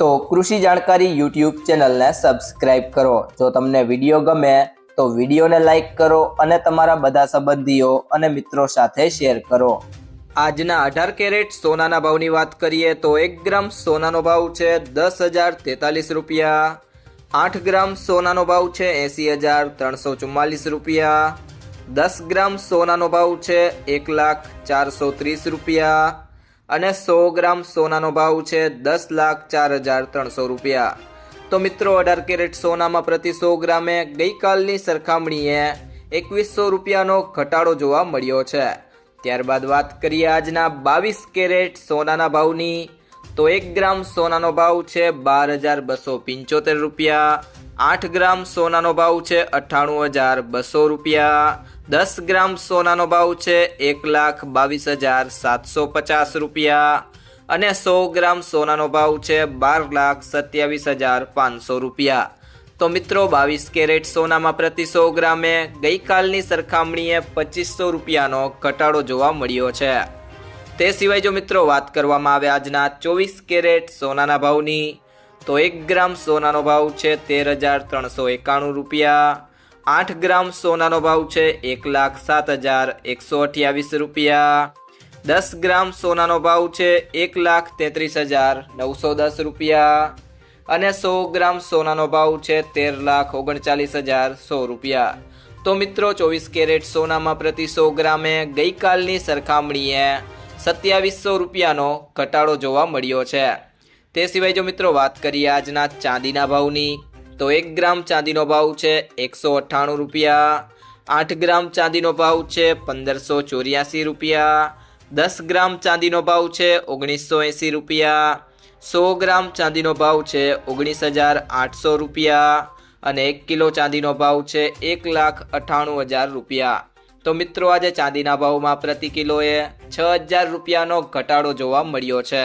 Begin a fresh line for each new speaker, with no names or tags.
તો કૃષિ જાણકારી યુટ્યુબ ચેનલને સબસ્ક્રાઇબ કરો. જો તમને વીડિયો ગમે તો વિડીયોને લાઇક કરો અને તમારા બધા સંબંધીઓ અને મિત્રો સાથે શેર કરો. આજના અઢાર કેરેટ સોનાના ભાવની વાત કરીએ તો એક ગ્રામ સોનાનો ભાવ છે દસ હજાર તેતાલીસ રૂપિયા. આઠ ગ્રામ સોનાનો ભાવ છે એંસી હજાર ત્રણસો ચુમ્માલીસ રૂપિયા. દસ ગ્રામ સોનાનો ભાવ છે એક લાખ ચારસો ત્રીસ રૂપિયા. અને સો ગ્રામ સોનાનો ભાવ છે દસ લાખ ચાર હજાર ત્રણસો રૂપિયા. તો મિત્રો, અઢાર કેરેટ સોનામાં પ્રતિ સો ગ્રામે ગઈકાલની સરખામણીએ એકવીસો રૂપિયાનો ઘટાડો જોવા મળ્યો છે. ત્યારબાદ વાત કરીએ આજના બાવીસ કેરેટ સોનાના ભાવની. તો એક ગ્રામ સોનાનો ભાવ છે બાર હજાર બસો પંચોતેર રૂપિયા. આઠ ગ્રામ સોનાનો ભાવ છે અઠ્ઠાણું હજાર બસો રૂપિયા. દસ ગ્રામ સોનાનો ભાવ છે એક લાખ બાવીસ હજાર સાતસો પચાસ રૂપિયા. અને સો ગ્રામ સોનાનો ભાવ છે બાર લાખ સત્યાવીસ હજાર પાંચસો રૂપિયા. તો મિત્રો, બાવીસ કેરેટ સોનામાં પ્રતિ સો ગ્રામે ગઈકાલની સરખામણીએ પચીસો રૂપિયાનો ઘટાડો જોવા મળ્યો છે. તે સિવાય જો મિત્રો, વાત કરવામાં આવે આજના ચોવીસ કેરેટ સોનાના ભાવની તો એક ગ્રામ સોનાનો ભાવ છે તેર હજાર ત્રણસો એકાણું રૂપિયા. આઠ ગ્રામ સોનાનો ભાવ છે એક લાખ સાત હજાર એકસો અઠ્યાવીસ રૂપિયા. દસ ગ્રામ સોનાનો ભાવ છે એક લાખ તેત્રીસ હજાર નવસો દસ રૂપિયા. અને સો ગ્રામ સોનાનો ભાવ છે તેર લાખ ઓગણચાલીસ હજાર સો રૂપિયા. તો મિત્રો, ચોવીસ કેરેટ સોનામાં પ્રતિ સો ગ્રામે ગઈકાલની સરખામણીએ સત્યાવીસો રૂપિયાનો ઘટાડો જોવા મળ્યો છે. તે સિવાય જો મિત્રો વાત કરીએ આજના ચાંદીના ભાવની, તો એક ગ્રામ ચાંદીનો ભાવ છે એકસો અઠ્ઠાણું રૂપિયા, આઠ ગ્રામ ચાંદીનો ભાવ છે પંદરસો ચોર્યાસી રૂપિયા, દસ ગ્રામ ચાંદીનો ભાવ છે ઓગણીસો એંસી રૂપિયા, સો ગ્રામ ચાંદીનો ભાવ છે ઓગણીસ હજાર આઠસો રૂપિયા અને એક કિલો ચાંદીનો ભાવ છે એક લાખ અઠ્ઠાણું હજાર રૂપિયા. તો મિત્રો આજે ચાંદીના ભાવમાં પ્રતિ કિલોએ છ હજાર રૂપિયાનો ઘટાડો જોવા મળ્યો છે.